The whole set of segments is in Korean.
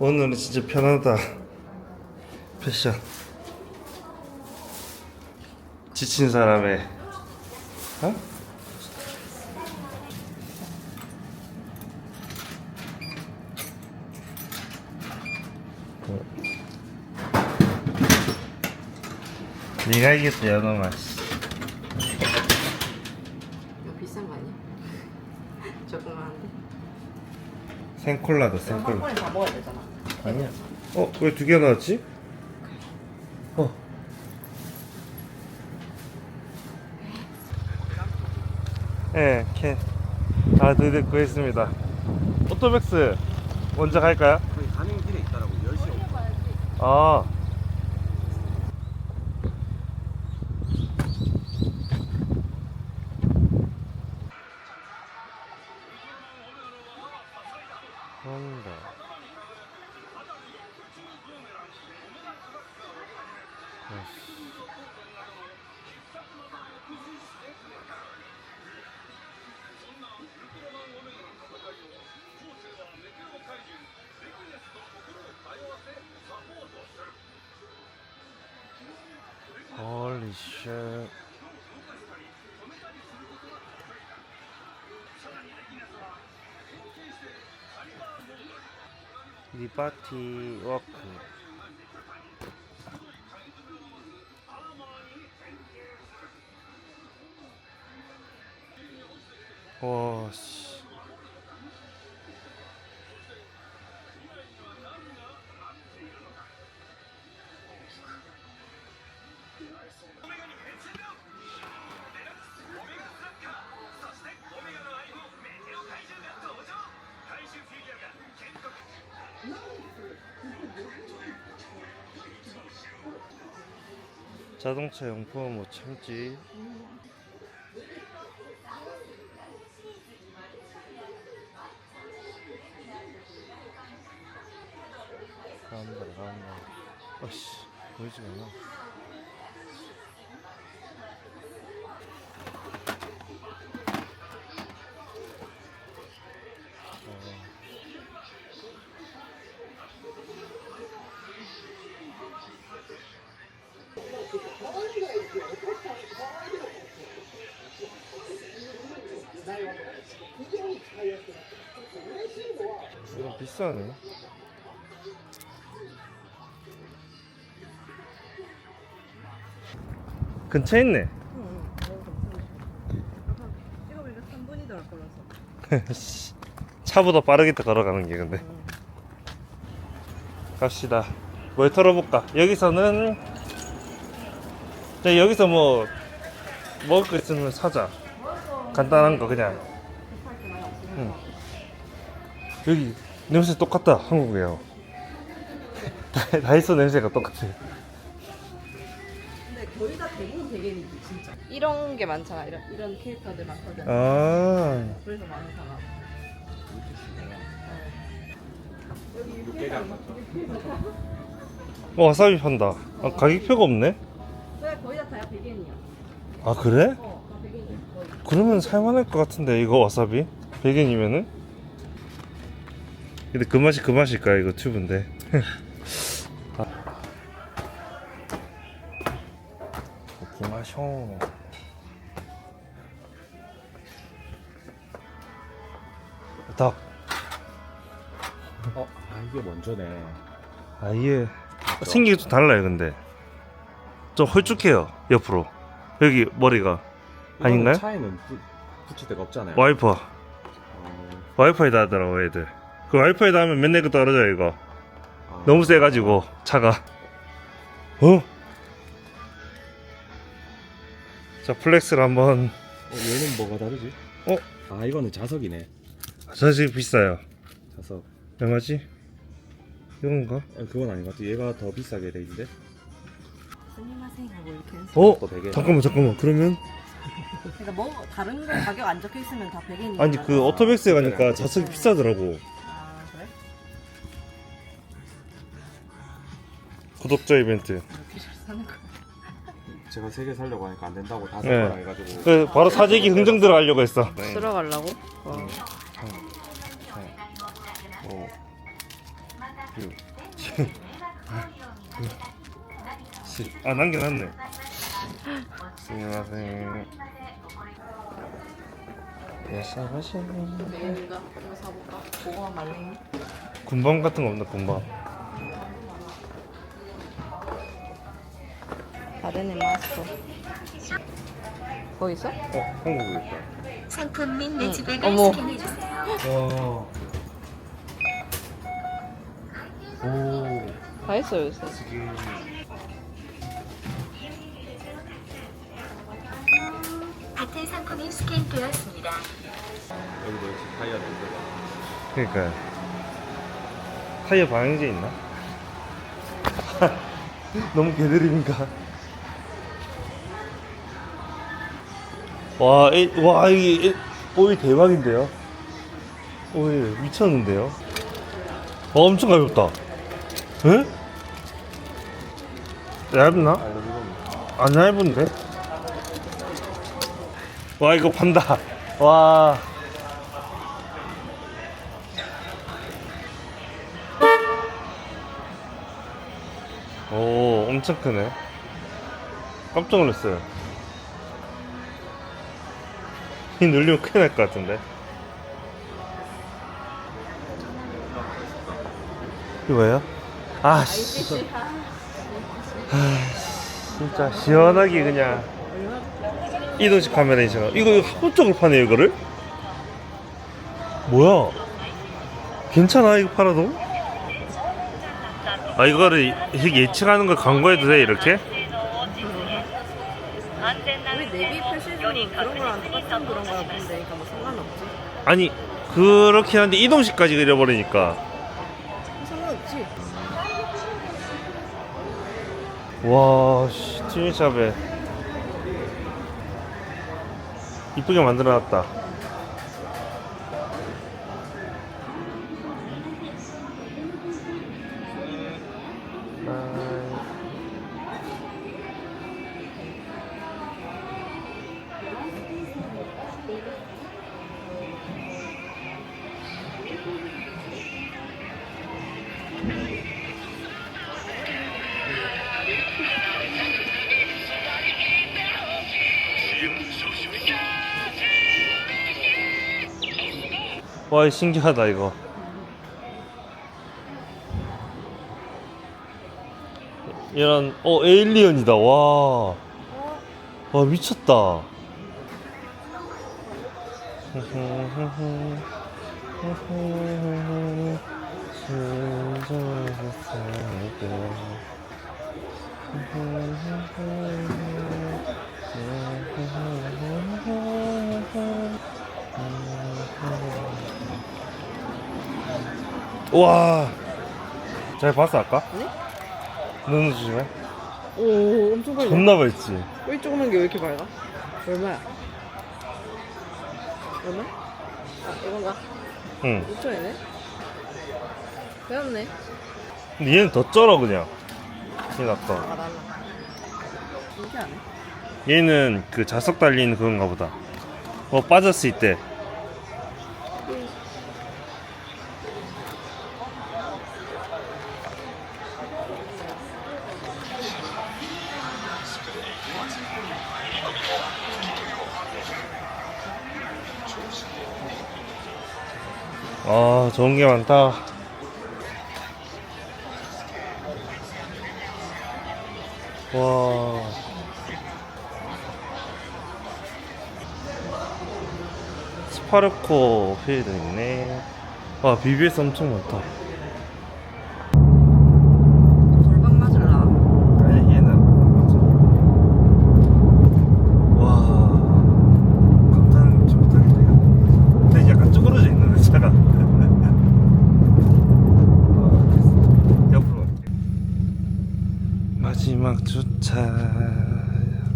오늘은 진짜 편하다. 패션. 지친 사람의 어? 어. 네가 이겼다 연어만 이거 비싼 거 아니야? 조그만한데. 그럼 한 생콜라 번에 다 먹어야 되잖아. 아니야 어? 왜 두 개 나왔지? 어 예, 캔. 아, 드디어 구했습니다. 오토백스 먼저 갈까요? 거기 가는 길에 있더라고 10시 오고 아. 리바티 워크. 와, 씨. 자동차 용품 뭐 참지. 간다 간다. 아씨 보이지가 않 이거 비싸네. 근처에 있네. 이거 보니까 3분이더라 걸어서. 씨, 차보다 빠르게 걸어가는 게 근데. 갑시다. 뭘 털어볼까? 여기서는 자, 여기서 뭐 먹을 거 있으면 사자. 간단한 거 그냥. 응. 여기 냄새 똑같다 한국이에요. 다- 다이소 냄새가 똑같아요. 근데 거의 다 대부분 대개이지 진짜. 이런 게 많잖아. 이런 이런 캐릭터들 많거든. 아, 그래서 많잖아. 어, 와사비 판다. 아, 가격표가 없네. 그래 거의 다 다야 백엔이야. 아 그래? 어, 다 백엔이야. 거의. 그러면 살만할 것 같은데 이거 와사비 100엔이면은 근데 그 맛이 그 맛일까 이거 튜브인데? 아. 기마숑 닭 어? 아 이게 먼저네. 아예 생기가 좀 달라요 근데. 좀 홀쭉해요 옆으로. 여기 머리가. 아닌가요? 차에는 부, 붙일 데가 없잖아요. 와이퍼. 어, 와이파이다 하더라고 애들 그 와이파이다 하면 맨날 그 떨어져요 이거 아, 너무 세가지고 차가 어? 자 플렉스를 한번 어, 얘는 뭐가 다르지? 어? 아 이거는 자석이네 사실 비싸요 자석 얼마지? 이건가? 아, 그건 아닌 것 같아 얘가 더 비싸게 돼 있는데 스미마셍 하고 이렇게. 해서. 어? 또 잠깐만 잠깐만 그러면 그러니까 뭐 다른 거 가격 안 적혀 있으면 다 백엔이야. 아니 그 오토백스에 가니까 자석이 비싸더라고 구독자 이벤트. 제가 세 개 살려고 하니까 안 된다고 다섯 네. 번 해가지고 그 바로 사재기 흥정 들어가려고 했어 들어가려고? 와. 오. 시- 아 남겨놨네. 스미마셍. 이거 사볼까? 고구마 말랭이? 군밤 같은 거 없나 군밤? 바르네 마스터. 거기 있어? 어 한국에 있다. 상품 및 응. 매치백을 어머. 스캔해주세요. 와. 오. 다 했어 요새. 지금 같은 상품이 스캔되었습니다. 여기도 역시 타이어 냄새가. 그러니까 타이어 방향제 있나? 너무 개드립인가? 와, 이, 와, 이, 이 오일 대박인데요? 오일 미쳤는데요? 와, 엄청 가볍다. 응? 얇나? 안 얇은데? 와, 이거 판다. 와. 오, 엄청 크네. 깜짝 놀랐어요. 이 눌리면 큰일 날 것 같은데. 이거 뭐예요? 아, 씨. 진짜 시원하게 그냥 이동식 카메라이잖아. 이거 이거 합법적으로 파네요, 이거를? 뭐야? 괜찮아, 이거 팔아도? 아, 이거를 예측하는 걸 광고해도 돼, 이렇게? 내비 표시는 그런 거랑 똑같은 그런 거야 본데 그러니까 뭐 상관없지. 아니, 그렇긴 한데 이동식까지 잃어버리니까. 상관없지. 와, 씨, 티니샵에 이쁘게 만들어놨다. 와, 신기하다, 이거. 이런, 어, 에일리언이다, 와. 와, 미쳤다. 와. 잘 봤어, 아까? 네? 눈 조심해. 오 엄청 밝아. 존나 밝지? 왜 조그만 게 왜 이렇게 밝아? 얼마야? 얼마? 아 이건가? 응. 5천이네? 배웠네. 근데 얘는 더 쩔어, 그냥. 얘 낫다. 아 달라. 신기하네. 얘는 그 자석 달린 그건가 보다. 어, 빠졌을 때. 아, 좋은 게 많다. 와. 스파르코 휠도 있네. 와, BBS 엄청 많다. 돌박 맞을라. 아니, 얘는 와, 감탄 좀 못하겠네요. 근데 약간 쭈그러져 있는 차가. 아, 됐어. 옆으로 갈게. 마지막 주차.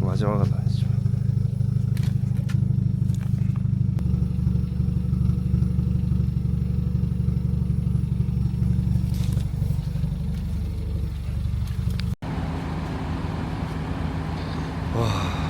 마지막은 아니죠. 와.